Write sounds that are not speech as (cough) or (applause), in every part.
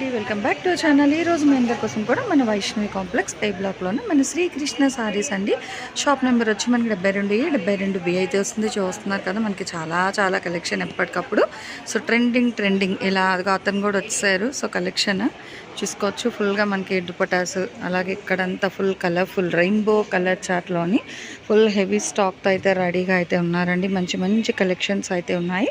అండి. Welcome back to channel. ఈ రోజు మీ అందరి కోసం కూడా మన వైష్ణవి కాంప్లెక్స్ ఏ బ్లాక్లోనే మన శ్రీకృష్ణ సారీస్ అండి. షాప్ నెంబర్ వచ్చి మనకి డెబ్బై రెండు ఏ డెబ్బై రెండు బి అయితే వస్తుంది. చూస్తున్నారు కదా మనకి చాలా చాలా కలెక్షన్ ఎప్పటికప్పుడు. So trending trending. ఇలా అతను కూడా వచ్చారు. సో కలెక్షన్ చూసుకోవచ్చు. ఫుల్గా మనకి దుపటాస్ అలాగే ఇక్కడంతా ఫుల్ కలర్ఫుల్ రెయిన్బో కలర్ చార్ట్లోని ఫుల్ హెవీ స్టాక్తో అయితే రెడీగా అయితే ఉన్నారండి. మంచి మంచి కలెక్షన్స్ అయితే ఉన్నాయి.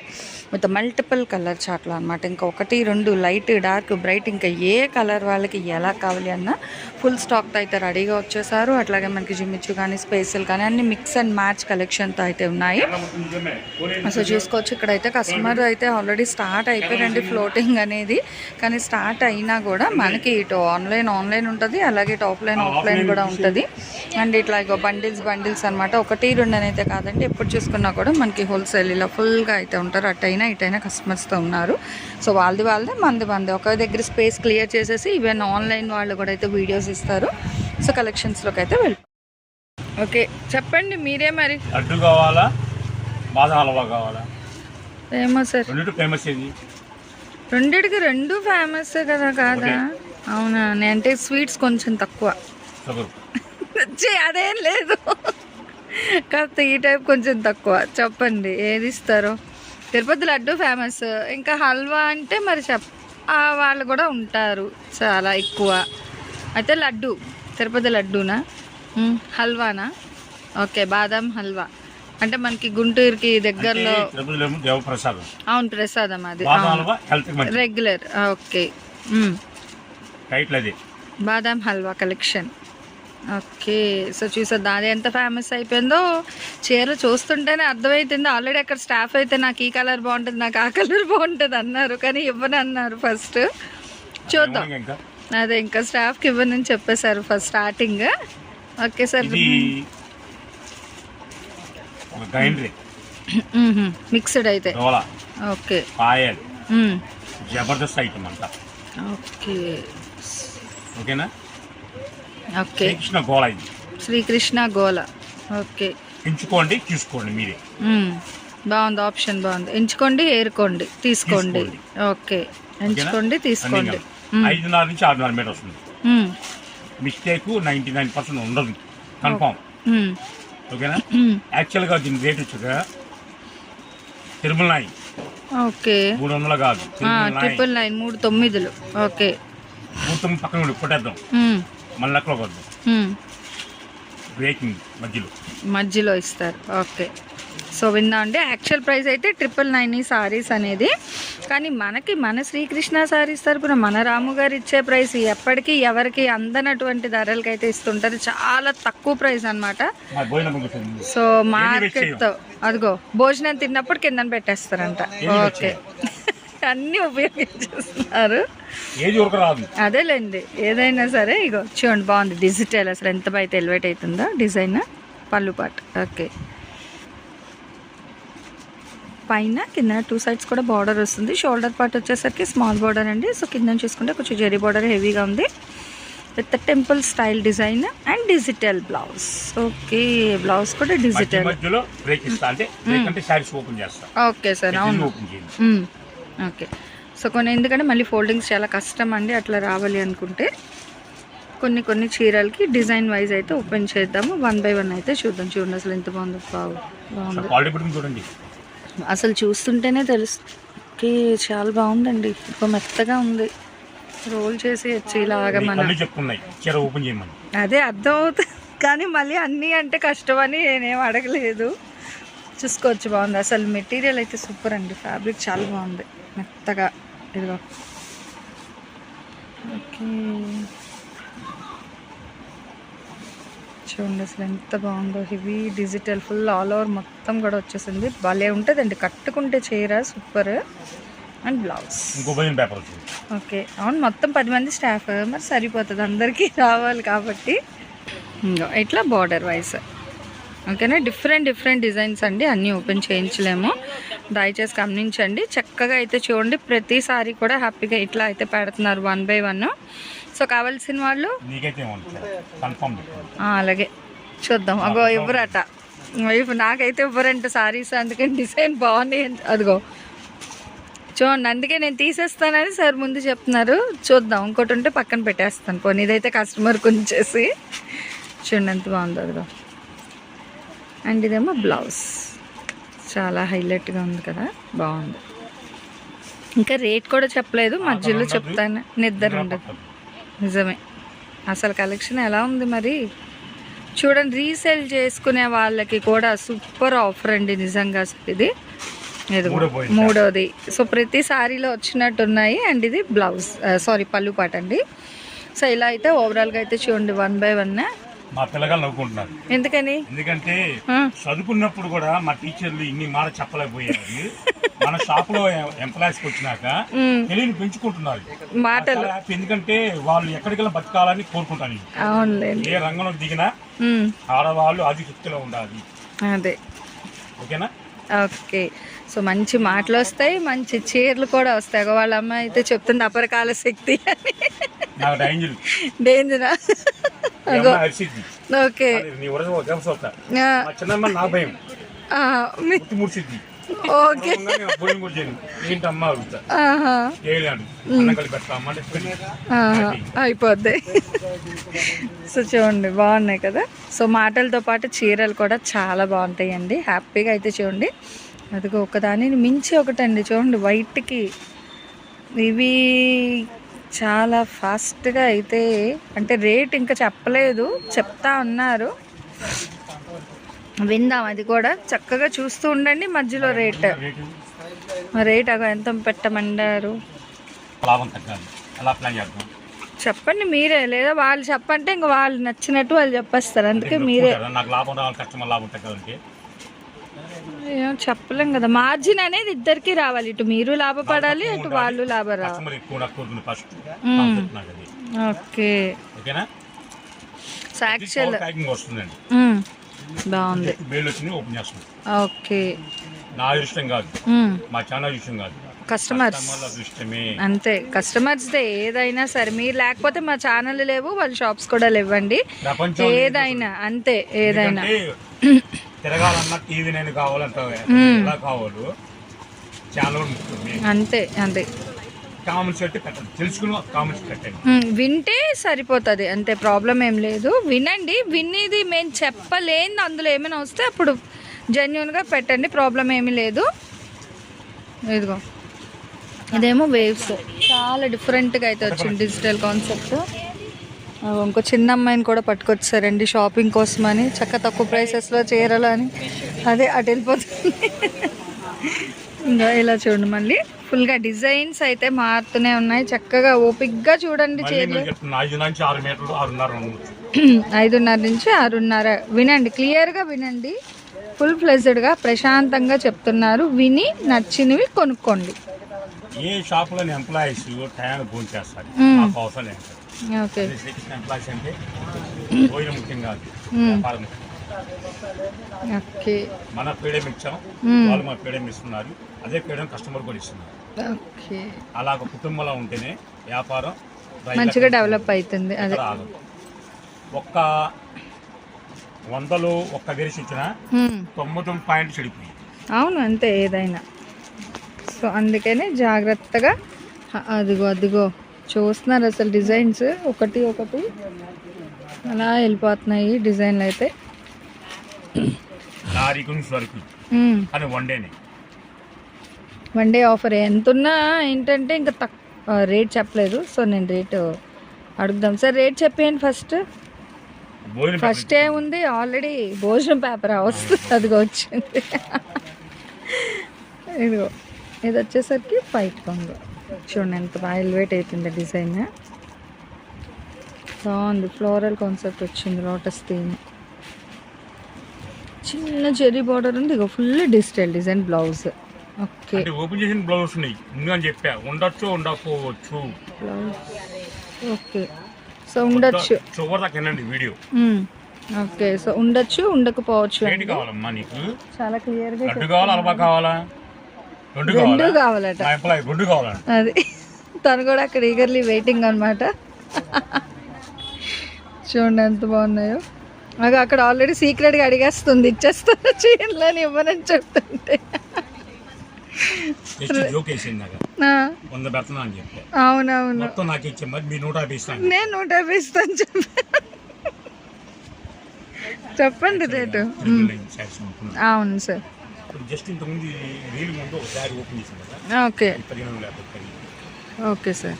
విత్ మల్టిపుల్ కలర్ చార్ట్లు అనమాట ఇంకా ఒకటి రెండు లైట్ డార్క్ బ్రైట్ ఇంకా ఏ కలర్ వాళ్ళకి ఎలా కావాలి అన్న ఫుల్ స్టాక్తో అయితే రెడీగా వచ్చేసారు. అట్లాగే మనకి జిమ్మిచ్చు కానీ స్పేసులు కానీ అన్ని మిక్స్ అండ్ మ్యాచ్ కలెక్షన్తో అయితే ఉన్నాయి. సో చూసుకోవచ్చు ఇక్కడైతే కస్టమర్ అయితే ఆల్రెడీ స్టార్ట్ అయిపోయారండి ఫ్లోటింగ్ అనేది. కానీ స్టార్ట్ అయినా కూడా మనకి ఇటు ఆన్లైన్ ఆన్లైన్ ఉంటుంది. అలాగే ఇటు ఆఫ్లైన్ ఆఫ్లైన్ కూడా ఉంటుంది. అండ్ ఇట్లా ఇగో బండిల్స్ బండిల్స్ అనమాట ఒకటి రెండు అని అయితే కాదండి. ఎప్పుడు చూసుకున్నా కూడా మనకి హోల్సేల్ ఇలా ఫుల్గా అయితే ఉంటారు. అటైనా ఇటైనా కస్టమర్స్తో ఉన్నారు. సో వాళ్ళది వాళ్ళదే మంది మంది ఒక దగ్గర స్పేస్ క్లియర్ చేసేసి ఈవెన్ ఆన్లైన్ వాళ్ళు కూడా అయితే వీడియోస్ ఇస్తారు. సో కలెక్షన్స్లోకి అయితే వెళ్ళి ఓకే. చెప్పండి మీరే మరి. లడ్డు కావాలా? బాదం హల్వా ఫేమస్ ఇది రెండిటికి రెండు ఫేమస్ కదా కాదా? అవునా? అంటే స్వీట్స్ కొంచెం తక్కువ. అదేం లేదు. కాస్త ఈ టైప్ కొంచెం తక్కువ. చెప్పండి ఏది ఇస్తారో. తిరుపతి లడ్డు ఫేమస్. ఇంకా హల్వా అంటే మరి చెప్ వాళ్ళు కూడా ఉంటారు చాలా ఎక్కువ. అయితే లడ్డు తిరుపతి లడ్డూనా? హల్వానా? ఓకే బాదం హల్వా. అంటే మనకి గుంటూరుకి దగ్గరలో అవును ప్రసాదం అది. Regular okay. బాదాం హల్వా కలెక్షన్. ఓకే. సో చూసా అది ఎంత ఫేమస్ అయిపోయిందో చీరలు చూస్తుంటేనే అర్థమవుతుంది ఆల్రెడీ అక్కడ స్టాఫ్ అయితే నాకు ఈ కలర్ బాగుంటుంది నాకు ఆ కలర్ బాగుంటుంది అన్నారు. కానీ ఇవ్వను అన్నారు ఫస్ట్ చూద్దాం. అదే ఇంకా స్టాఫ్కి ఇవ్వనని చెప్పేశారు first starting okay sir. Mixed అయితే. ఓకే. పాయల్. జబర్దస్త్ ఐటమ్ అంతా ఓకే. ఓకేనా? ఓకే. శ్రీకృష్ణ గోళ ఇది. శ్రీకృష్ణ గోల ఓకే. ఎంచుకోండి తీసుకోండి మీరే. బాగుంది ఆప్షన్ బాగుంది. ఎంచుకోండి ఏరుకోండి తీసుకోండి. తీసుకోండి. ఓకే. ఎంచుకోండి తీసుకోండి. ఐదున్నర నుంచి ఆరున్నర మీటర్ వస్తుంది. మిస్టేక్ నైంటీ నైన్ పర్సెంట్ ఉండదు. కన్ఫామ్. ఓకేనా. యాక్చువల్గా దీని రేట్ వచ్చాక తిరుమల నాయి ఓకే. మూడు వందలు కాదు ట్రిపుల్ నైన్ మూడు తొమ్మిదిలు. ఓకే. మొత్తం పక్కన ఉండి కొట్టేద్దాం. మళ్ళీ వద్దాం. బ్రేకింగ్ మధ్యలో. మధ్యలో ఇస్తారు. ఓకే. సో విందా అండి యాక్చువల్ ప్రైస్ అయితే ట్రిపుల్ నైన్ ఈ సారీస్ అనేది. కానీ మనకి మన శ్రీకృష్ణ సారీస్ తరపున మన రాము గారు ఇచ్చే ప్రైస్ ఎప్పటికీ ఎవరికి అందనటువంటి ధరలకి అయితే ఇస్తుంటారు. చాలా తక్కువ ప్రైస్ పంపిస్తుంది సో మార్కెట్తో అదిగో భోజనం తిన్నప్పుడు కింద పెట్టేస్తారంట. ఓకే. అన్నీ ఉపయోగించేస్తున్నారు. అదేలేండి. ఏదైనా సరే ఇగో చూడండి బాగుంది. డిజిటల్ అసలు ఎంత బయట ఎలివేట్ అవుతుందో డిజైన్ పళ్ళు పాట్. ఓకే. పైన కింద టూ సైడ్స్ కూడా బార్డర్ వస్తుంది. షోల్డర్ పార్ట్ వచ్చేసరికి స్మాల్ బార్డర్ అండి. సో కింద చూసుకుంటే కొంచెం జెరీ బార్డర్ హెవీగా ఉంది. With temple style design and digital blouse okay blouse కూడా డిజిటల్ ఓకే సార్ అవును. ఓకే. సో కొన్ని ఎందుకంటే మళ్ళీ ఫోల్డింగ్స్ చాలా కష్టం అండి అట్లా రావాలి అనుకుంటే. కొన్ని కొన్ని చీరలకి డిజైన్ వైజ్ అయితే ఓపెన్ చేద్దాము వన్ బై వన్ అయితే చూద్దాం. చూడండి అసలు ఎంత బాగుందో బాగు బాగుంది. చూడండి. అసలు చూస్తుంటేనే తెలుస్తుంది ఓకే చాలా బాగుందండి. ఇప్పుడు మెత్తగా ఉంది. రోల్ చేసి వచ్చి ఇలాగా మన అదే అర్థం అవుతుంది కానీ మళ్ళీ అన్నీ అంటే కష్టమని నేనేం అడగలేదు. చూసుకోవచ్చు బాగుంది. అసలు మెటీరియల్ అయితే సూపర్ అండి ఫ్యాబ్రిక్ చాలా బాగుంది. మెత్తగా ఇదిగో. ఓకే. చూడండి అసలు ఎంత బాగుందో. Heavy digital full all over మొత్తం కూడా వచ్చేసింది. భలే ఉంటుందండి. కట్టుకుంటే చీర సూపర్ అండ్ బ్లౌజ్ ఓకే. అవును మొత్తం పది మంది స్టాఫ్ మరి సరిపోతుంది. అందరికీ రావాలి కాబట్టి. ఇట్లా బార్డర్ వైస్ ఓకేనా? డిఫరెంట్ డిఫరెంట్ డిజైన్స్ అండి. అన్నీ ఓపెన్ చేయించలేము. దయచేసి గమనించండి. చక్కగా అయితే చూడండి ప్రతిసారి కూడా హ్యాపీగా ఇట్లా అయితే పెడుతున్నారు వన్ బై వన్. సో కావాల్సిన వాళ్ళు? అలాగే. చూద్దాం. అగో ఇవ్వరట. ఇప్పుడు నాకైతే ఇవ్వరంట సారీస్ అందుకని డిజైన్ బాగున్నాయి. అదిగో. చూడండి అందుకే నేను తీసేస్తానని సార్ ముందు చెప్తున్నారు. చూద్దాం. ఇంకోటి ఉంటే పక్కన పెట్టేస్తాను. పోనీ ఇదైతే కస్టమర్కి ఉంచేసి. చూడండి ఎంత బాగుందో అదిగో. అండ్ ఇదేమో బ్లౌజ్. చాలా హైలైట్గా ఉంది కదా? బాగుంది. ఇంకా రేట్ కూడా చెప్పలేదు మధ్యలో చెప్తాను. నిద్ర ఉండదు. నిజమే. అసలు కలెక్షన్ ఎలా ఉంది మరి? చూడండి రీసేల్ చేసుకునే వాళ్ళకి కూడా సూపర్ ఆఫర్ అండి నిజంగా అసలు ఇది. పోయింది. మూడోది. సో ప్రతి సారీలో వచ్చినట్టు ఉన్నాయి అండ్ ఇది బ్లౌజ్ సారీ పళ్ళు పాట అండి. సో ఇలా అయితే ఓవరాల్గా అయితే చూడండి వన్ బై వన్ మా పిల్లగాళ్ళు నవ్వుకుంటున్నారు. ఎందుకని? ఎందుకంటే చదువుకున్నప్పుడు కూడా మా టీచర్లు ఇన్ని మాట చెప్పలేకపోయారు మన షాప్లో ఎంప్లాయీస్కి వచ్చినాక తెలియని పెంచుకుంటున్నారు. మాటలు. ఎందుకంటే వాళ్ళు ఎక్కడికెళ్ళి బతకాలని కోరుకుంటాను ఏ రంగంలో దిగినా ఆడవాళ్ళు ఆధిశక్తిలో ఉండాలి. అదే. ఓకేనా? ఓకే. సో మంచి మాటలు వస్తాయి మంచి చీరలు కూడా వస్తాయి. వాళ్ళ అమ్మ అయితే చెప్తుంది అపరకాల శక్తి అని. డేంజర్. ఓకే. ఓకే. అయిపోద్ది. సో చూడండి బాగున్నాయి కదా? సో మాటలతో పాటు చీరలు కూడా చాలా బాగుంటాయండి. హ్యాపీగా అయితే చూడండి. అదిగో ఒకదానిని మించి ఒకటండి చూడండి వైట్కి ఇవి చాలా ఫాస్ట్గా అయితే అంటే రేట్ ఇంకా చెప్పలేదు చెప్తా ఉన్నారు. విందాం అది కూడా చక్కగా చూస్తూ ఉండండి మధ్యలో రేట్. రేటు అగో ఎంత పెట్టమన్నారు చెప్పండి మీరే లేదా వాళ్ళు చెప్పంటే ఇంక వాళ్ళు నచ్చినట్టు వాళ్ళు చెప్పేస్తారు. అందుకే మీరే చెప్పలేం కదా. మార్జిన్ అనేది ఇద్దరికి రావాలి. ఇటు మీరు లాభపడాలి అటు వాళ్ళు లాభ రావాలి. ఓకే. సో యాక్చువల్ బాగుంది. ఓకే. నా అదృష్టం కాదు. మా అదృష్టం కాదు. కస్టమర్స్. అంతే. కస్టమర్స్దే ఏదైనా సరే మీరు లేకపోతే మా ఛానల్ లేవు వాళ్ళ షాప్స్ కూడా లేవండి. ఏదైనా అంతే ఏదైనా. తిరగాలన్నా టీవీ నేను కావాలంటే కావాలో ఛానల్ అంతే అంతే. వింటే సరిపోతుంది. అంతే ప్రాబ్లం ఏం లేదు. వినండి వినేది మేము చెప్పలేని అందులో ఏమైనా వస్తే అప్పుడు జెన్యున్గా పెట్టండి ప్రాబ్లం ఏమీ లేదు. ఇదిగో ఇదేమో వేవ్స్ చాలా డిఫరెంట్గా అయితే వచ్చింది డిజిటల్ కాన్సెప్ట్ ఇంకో చిన్న అమ్మాయిని కూడా పట్టుకొచ్చారండి షాపింగ్ కోసమని. చక్క తక్కువ ప్రైసెస్లో చేరాలని. అదే అటు వెళ్ళిపోతుంది. (laughs) ఇంకా ఇలా చూడండి మళ్ళీ. ఫుల్గా డిజైన్స్ అయితే మారుతూనే ఉన్నాయి. చక్కగా ఓపిక్గా చూడండి (clears throat) ఐదున్నర నుంచి ఆరున్నర. వినండి క్లియర్గా వినండి. ఫుల్ ఫ్లెజ్డ్గా ప్రశాంతంగా చెప్తున్నారు. విని నచ్చినవి కొనుక్కోండి. ఏ షాపులోని ఎంప్లాయీస్ టయాన్ని ఫోన్ చేస్తారు? అవసరం ఎంప్లాయీస్ అంటే ముఖ్యం కాదు. వ్యాపారం మన ఇచ్చాం? మ్మ్. వాళ్ళు మన పీడియం ఇస్తున్నారు? అదే పీడియం కస్టమర్ కూడా ఇస్తున్నారు. ఓకే. అలా ఒక కుటుంబంలో ఉంటేనే వ్యాపారం మంచిగా డెవలప్ అవుతుంది అదే. ఒక్క వందలు ఒక్క గెలిచి ఇచ్చిన మ్మ్. తొంభై తొమ్మిది పాయింట్ చెడిపోయింది. అవును అంతే ఏదైనా. సో అందుకనే జాగ్రత్తగా అదిగో అదిగో చూస్తున్నారు అసలు డిజైన్స్. ఒకటి ఒకటి. అలా వెళ్ళిపోతున్నాయి డిజైన్లు అయితే. వరకు. మ్మ్. కానీ వన్ డేనే వన్ డే ఆఫర్. ఎంత ఉన్నా ఏంటంటే ఇంకా తక్ రేట్ చెప్పలేదు. సో నేను రేటు అడుగుదాం. సార్ రేట్ చెప్పేయండి ఫస్ట్. ఫస్ట్ ఏముంది? ఆల్రెడీ భోజనం పేపర్ వస్తుంది అదిగో వచ్చింది. ఇదిగో ఇది వచ్చేసరికి ఫైట్ కొంగు చూడండి ఎంత బాగా ఎలివేట్ అవుతుంది డిజైన్. బాగుంది ఫ్లోరల్ కాన్సెప్ట్ వచ్చింది లోటస్ థీమ్. చిన్న చెరీ బార్డర్ ఉంది. ఇగో ఫుల్ డిజిటల్ డిజైన్ బ్లౌజ్. అంటే ఓపెన్ చేసిన బ్లౌజ్ ఉన్నాయి ముందుగా చెప్పా. ఉండొచ్చు ఉండకపోవచ్చు. ఓకే. సో ఉండొచ్చు. చివరి దాకా వినండి వీడియో. ఓకే. సో ఉండొచ్చు ఉండకపోవచ్చు ఏంటి కావాలమ్మా నీకు. చాలా క్లియర్గా లడ్డు కావాలా అలవా కావాలా? రెండు రెండు కావాలా కావాలట. మా ఎంప్లాయ్ రెండు కావాలంట అది. తను కూడా అక్కడ ఈగర్లీ వెయిటింగ్ అనమాట చూడండి ఎంత బాగున్నాయో. అది అక్కడ ఆల్రెడీ సీక్రెట్గా అడిగేస్తుంది. ఇచ్చేస్తాను (laughs) చీరలని ఇవ్వనని చెప్తుంటే జస్ట్ జోక్ వేసింది నాకు ఆ, వంద పెడుతున్నా అని చెప్తే అవునవును. మొత్తం నాకు ఇచ్చే మరి మీ నూట యాభై ఇస్తాను. నేను నూట యాభై ఇస్తాను చెప్పి. చెప్పండి రేటు. అవును సార్. జస్ట్ ఇంతకుముందు రీల్ ముందు ఒక శారీ ఓపెన్ చేసింది కదా? ఓకే. సార్.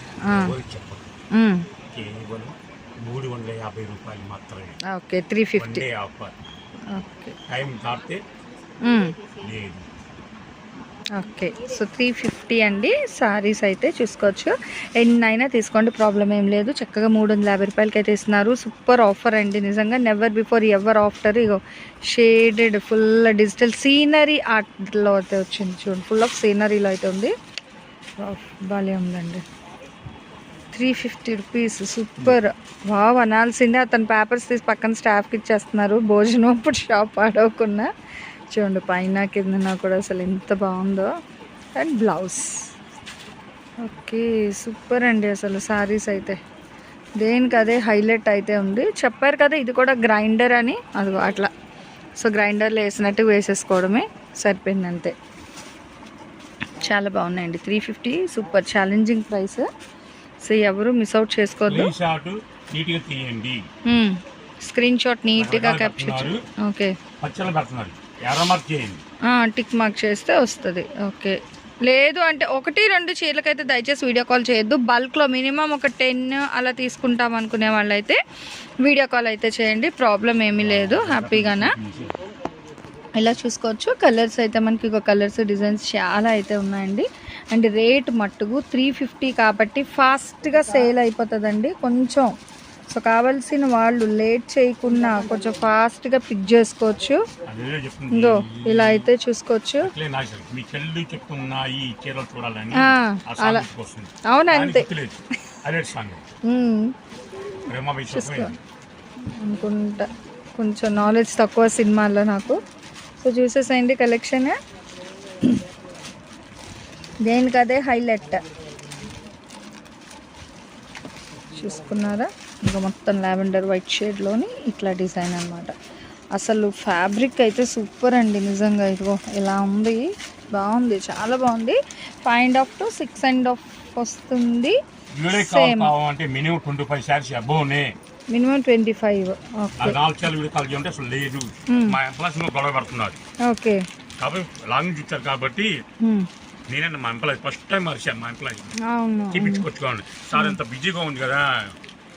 కేవలం మూడు వందల యాభై రూపాయలు మాత్రమే. Okay three fifty offer. Okay. Time దాటితే. లేదు. ఓకే. సో త్రీ ఫిఫ్టీ అండి. సారీస్ అయితే చూసుకోవచ్చు. ఎన్నైనా తీసుకోండి ప్రాబ్లం ఏం లేదు. చక్కగా మూడు వందల యాభై రూపాయలకి అయితే ఇస్తున్నారు. సూపర్ ఆఫర్ అండి. నిజంగా నెవర్ బిఫోర్ ఎవర్ ఆఫ్టర్ ఇగో షేడెడ్ ఫుల్ డిజిటల్ సీనరీ ఆర్ట్లో అయితే వచ్చింది చూడండి ఫుల్ ఆఫ్ సీనరీలో అయితే ఉంది. వావ్, ఉందండి. Three fifty rupees super wow అనాల్సిందే. అతను పేపర్స్ తీసి పక్కన స్టాఫ్కి ఇచ్చేస్తున్నారు. భోజనం అప్పుడు షాప్ ఆడవకుండా. చూడండి పైన కిందన కూడా అసలు ఎంత బాగుందో. And blouse. ఓకే సూపర్ అండి అసలు సారీస్ అయితే. దేనికి అదే హైలైట్ అయితే ఉంది. చెప్పారు కదా ఇది కూడా గ్రైండర్ అని. అదిగో అట్లా. సో గ్రైండర్లో వేసినట్టు వేసేసుకోవడమే. సరిపోయింది అంతే. చాలా బాగున్నాయండి. Three fifty super. Challenging price. So ఎవరు మిస్ అవుట్ చేసుకోవద్దు. స్క్రీన్ షాట్ నీట్గా క్యాప్చర్. ఓకే. టిక్ మార్క్ చేస్తే వస్తుంది. ఓకే. లేదు అంటే ఒకటి రెండు చీరలకైతే దయచేసి వీడియో కాల్ చేయొద్దు. బల్క్లో మినిమం ఒక టెన్ అలా తీసుకుంటాం అనుకునే వాళ్ళైతే వీడియో కాల్ అయితే చేయండి. ప్రాబ్లం ఏమీ లేదు. హ్యాపీగానే. ఇలా చూసుకోవచ్చు. కలర్స్ అయితే మనకి ఒక కలర్స్ డిజైన్స్ చాలా అయితే ఉన్నాయండి. అండ్ రేట్ మట్టుకు త్రీ ఫిఫ్టీ కాబట్టి ఫాస్ట్గా సేల్ అయిపోతుందండి. కొంచెం సో కావాల్సిన వాళ్ళు లేట్ చేయకుండా కొంచెం ఫాస్ట్గా పిక్ చేసుకోవచ్చు. ఇందో ఇలా అయితే చూసుకోవచ్చు. అవును కానీ అంతే. విశ్వాసం అనుకుంటా. కొంచెం నాలెడ్జ్ తక్కువ సినిమాల్లో నాకు. సో చూసేసేయండి కలెక్షన్ దేనికి అదే హైలైట్ చూసుకున్నారా? ఇంకా మొత్తం లావెండర్ వైట్ షేడ్లోని ఇట్లా డిజైన్ అన్నమాట. అసలు ఫ్యాబ్రిక్ అయితే సూపర్ అండి నిజంగా ఇదిగో ఇలా ఉంది. బాగుంది చాలా బాగుంది. Five and half to six and half వస్తుంది. Minimum twenty five okay. Hmm. Long చూస్తారు కాబట్టి హ్మ్. నేనే మా ఎంప్లాయీ ఫస్ట్ టైం మరిచాను మా ఎంప్లాయీ చూపించుకొచ్చుకోండి సార్ ఎంత బిజీగా ఉంది కదా.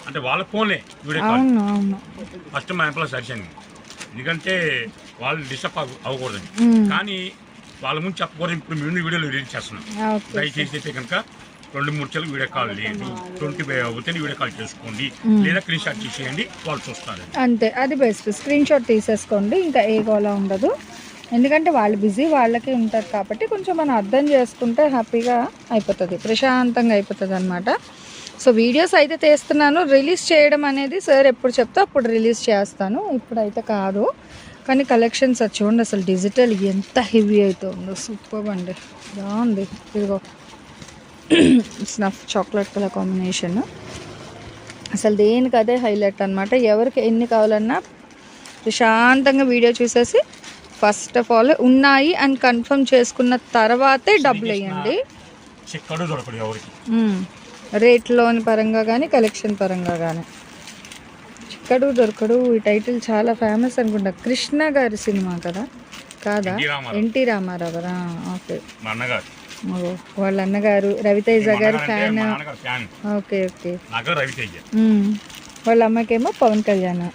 అంటే వాళ్ళ ఫోన్లే వీడియో కాల్. అవును అవును. ఫస్ట్ మా ఎంప్లాయీస్ అరిచాను. ఎందుకంటే వాళ్ళు డిస్టర్బ్ అవ్వకూడదని. కానీ వాళ్ళ ముందు చెప్పకూడదు. ఇప్పుడు మేము వీడియోలు రిలీజ్ చేస్తున్నాం? దయచేసి అయితే కనుక రెండు మూడు చెల్లు వీడియో కాల్ లేదు. ట్వంటీ ఫైవ్ అవుతే వీడియో కాల్ చేసుకోండి. లేదా స్క్రీన్ షాట్ చేసేయండి వాళ్ళు చూస్తారు. అంతే. అది బెస్ట్. స్క్రీన్ షాట్ తీసేసుకోండి. ఇంకా ఏ గోలా ఉండదు. ఎందుకంటే వాళ్ళు బిజీ వాళ్ళకే ఉంటారు కాబట్టి కొంచెం మనం అర్థం చేసుకుంటే హ్యాపీగా అయిపోతుంది. ప్రశాంతంగా అయిపోతుంది అనమాట సో వీడియోస్ అయితే తీస్తున్నాను. రిలీజ్ చేయడం అనేది సార్ ఎప్పుడు చెప్తే అప్పుడు రిలీజ్ చేస్తాను. ఇప్పుడైతే కాదు. కానీ కలెక్షన్స్ అది చూడండి అసలు డిజిటల్ ఎంత హెవీ అయితే ఉందో సూపర్ అండి. బాగుంది. ఇదిగో. Snuff chocolate colour combination. అసలు దేనికి అదే హైలైట్ అనమాట ఎవరికి ఎన్ని కావాలన్నా ప్రశాంతంగా వీడియో చూసేసి ఫస్ట్ ఆఫ్ ఆల్ ఉన్నాయి అని కన్ఫర్మ్ చేసుకున్న తర్వాతే డబ్బులు వేయండి. రేట్లోని పరంగా కానీ కలెక్షన్ పరంగా కానీ చిక్కడు దొరకడు ఈ టైటిల్ చాలా ఫేమస్ అనుకుంటా. కృష్ణ గారి సినిమా కదా? కాదా? ఎన్టీ రామారావు. రామారావు ఓకే. వాళ్ళ అన్నగారు రవితేజ గారి ఫ్యాన్. Okay okay. వాళ్ళ అమ్మకేమో పవన్ కళ్యాణ్.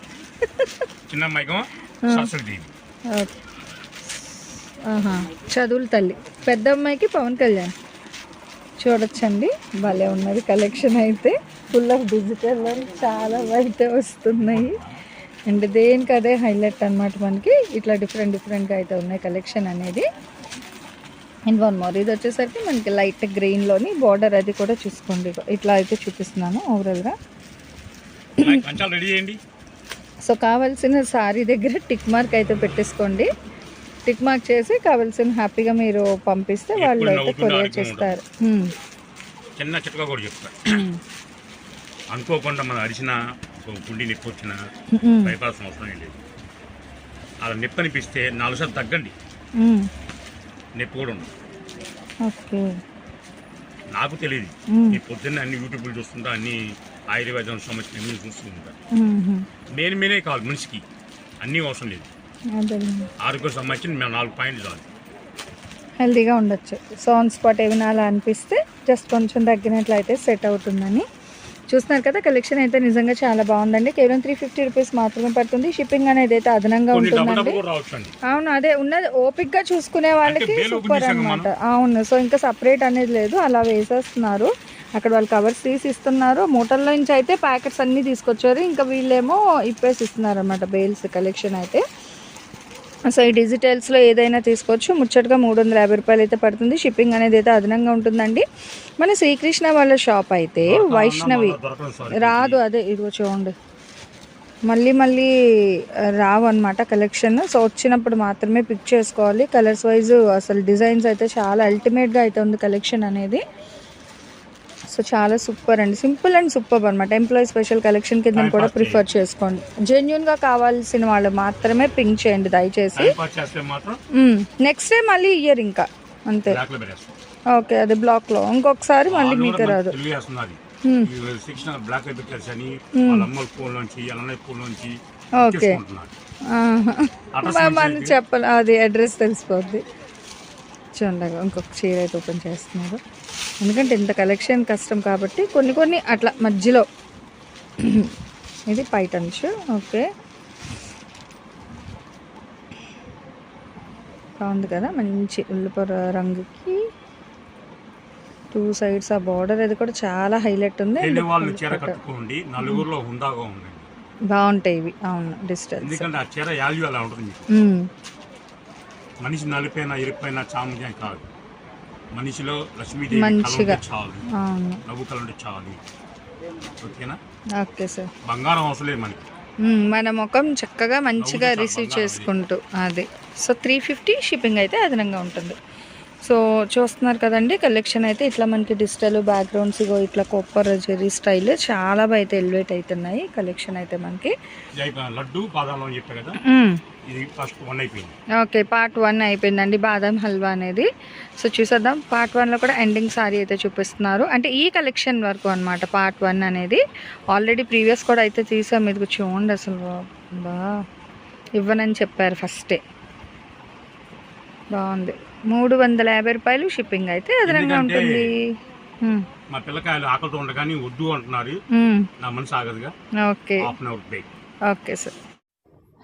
చదువుల తల్లి. పెద్ద అమ్మాయికి పవన్ కళ్యాణ్. చూడొచ్చండి. భలే ఉన్నది కలెక్షన్ అయితే. ఫుల్ ఆఫ్ డిజిటల్ చాలా అయితే వస్తున్నాయి. అండ్ దేనికి అదే హైలైట్ అనమాట మనకి ఇట్లా డిఫరెంట్ డిఫరెంట్గా అయితే ఉన్నాయి కలెక్షన్ అనేది. అండ్ వన్ మోర్ ఇది వచ్చేసరికి మనకి లైట్ గ్రీన్లోని బార్డర్ అది కూడా చూసుకోండి. ఇట్లా అయితే చూపిస్తున్నాను ఓవరాల్గా సో కావాల్సిన సారీ దగ్గర టిక్ మార్క్ అయితే పెట్టేసుకోండి. టిక్ మార్క్ చేసి కావాల్సిన హ్యాపీగా మీరు పంపిస్తే వాళ్ళు అయితే కొరియర్ చేస్తారు. చిన్న చిట్కా కూడా చెప్తా. ఉమ్, అనుకోకుండా మనం అరిచిన గుండి నొప్పి వచ్చిన భయపడాల్సిన అవసరం ఏం లేదు. అలా నొప్పి అనిపిస్తే నాలుగు సార్లు తగ్గండి. నొప్పి కూడా ఉండదు. ఓకే. నాకు తెలియదు ఈ పొద్దున్న అన్ని యూట్యూబ్లు చూస్తుంటా అన్ని ఆయుర్వేదం సంబంధించిన అన్ని చూస్తూ ఉంటా. ఉమ్, ఉమ్. మెయిన్ మెయినే కాదు మనిషికి. అన్నీ అవసరం లేదు. ఆరోగ్యం సంబంధించిన మేము నాలుగు పాయింట్లు చాలు. హెల్తీగా ఉండొచ్చు. సౌండ్ స్పాట్ ఏమైనా అలా అనిపిస్తే జస్ట్ కొంచెం తగ్గినట్లయితే సెట్ అవుతుందని. చూస్తున్నారు కదా కలెక్షన్ అయితే నిజంగా చాలా బాగుందండి. కేవలం త్రీ ఫిఫ్టీ రూపీస్ మాత్రమే పడుతుంది. షిప్పింగ్ అనేది అయితే అదనంగా ఉంటుందండి. అవును అదే ఉన్నది ఓపిక్గా చూసుకునే వాళ్ళకి సూపర్ గుంజేసాం అన్నమాట. అవును సో ఇంకా సపరేట్ అనేది లేదు. అలా వేసేస్తున్నారు. అక్కడ వాళ్ళు కవర్స్ తీసి ఇస్తున్నారు. మూటల్లో నుంచి అయితే ప్యాకెట్స్ అన్నీ తీసుకొచ్చారు. ఇంకా వీళ్ళేమో ఇప్పేసి ఇస్తున్నారు అనమాట బేల్స్ కలెక్షన్ అయితే. సో ఈ డిజిటల్స్లో ఏదైనా తీసుకోవచ్చు. ముచ్చటగా మూడు వందల యాభై రూపాయలు అయితే పడుతుంది. షిప్పింగ్ అనేది అయితే అదనంగా ఉంటుందండి. మన శ్రీకృష్ణ వాళ్ళ షాప్ అయితే వైష్ణవి రాదు అదే. ఇదిగో చూడండి. మళ్ళీ మళ్ళీ రావు అనమాట కలెక్షన్ సో వచ్చినప్పుడు మాత్రమే పిక్ చేసుకోవాలి. కలర్స్ వైజ్ అసలు డిజైన్స్ అయితే చాలా అల్టిమేట్గా అయితే ఉంది కలెక్షన్ అనేది. సో చాలా సూపర్ అండి. సింపుల్ అండ్ సూపర్ అనమాట ఎంప్లాయీ స్పెషల్ కలెక్షన్ కింద కూడా ప్రిఫర్ చేసుకోండి. జెన్యున్గా కావాల్సిన వాళ్ళు మాత్రమే పింక్ చేయండి దయచేసి. నెక్స్ట్ డే మళ్ళీ ఇయర్ ఇంకా. అంతే. ఓకే అది బ్లాక్లో ఇంకొకసారి మళ్ళీ మీకే రాదు. శిక్షణ బ్లాక్ అని వాళ్ళ నుంచి నుంచి ఓకే మనం చెప్పాలి అది అడ్రస్ తెలిసిపోద్ది. చూడండి ఇంకొక చీర అయితే ఓపెన్ చేస్తున్నారు. ఎందుకంటే ఇంత కలెక్షన్ కష్టం కాబట్టి కొన్ని కొన్ని అట్లా మధ్యలో (clears throat) ఇది పైటన్స్ ఓకే. బాగుంది కదా? మంచి ఉల్లిపొర రంగుకి. టూ సైడ్స్ ఆ బార్డర్ అది కూడా చాలా హైలైట్ ఉంది. లేని వాళ్ళు చీర కట్టుకోండి. నలుగురిలో హుందాగా ఉండండి. బాగుంటాయి ఇవి. అవును డిజిటల్స్ ఎందుకంటే ఆ చీర వాల్యూ అలా ఉంటుంది మీకు. మనిషి నలిపోయినా ఇరిపోయినా చాముజం కాదు. మనిషిలో లక్ష్మీదేవి చాలు. నవ్వు కలంటే చాలు. ఓకేనా? Okay sir. బంగారం అవసరం లేదు మనకి. మన ముఖం చక్కగా మంచిగా రిసీవ్ చేసుకుంటూ అదే. సో త్రీ ఫిఫ్టీ షిప్పింగ్ అయితే అదనంగా ఉంటుంది. సో చూస్తున్నారు కదండి కలెక్షన్ అయితే ఇట్లా మనకి డిజిటల్ బ్యాక్గ్రౌండ్స్ ఇగో ఇట్లా కొప్పర్ జెరీ స్టైల్ చాలా బాగా అయితే ఎలివేట్ అవుతున్నాయి కలెక్షన్ అయితే మనకి. లడ్డు బాదాం కదా? ఓకే పార్ట్ వన్ అయిపోయిందండి బాదం హల్వా అనేది. సో చూసేద్దాం పార్ట్ వన్లో కూడా ఎండింగ్ సారీ అయితే చూపిస్తున్నారు. అంటే ఈ కలెక్షన్ వరకు అనమాట పార్ట్ వన్ అనేది. ఆల్రెడీ ప్రీవియస్ కూడా అయితే తీసాం ఇది చూడండి అసలు. బా ఇవ్వనని చెప్పారు ఫస్టే బాగుంది. మూడు వందల యాభై రూపాయలు షిప్పింగ్ అయితే అదనంగా ఉంటుంది. మా పిల్లకాయలు ఆకలితో ఉండగానే వద్దు అంటున్నారు. నా మనసు ఆగదుగా. Okay. Half an hour break okay sir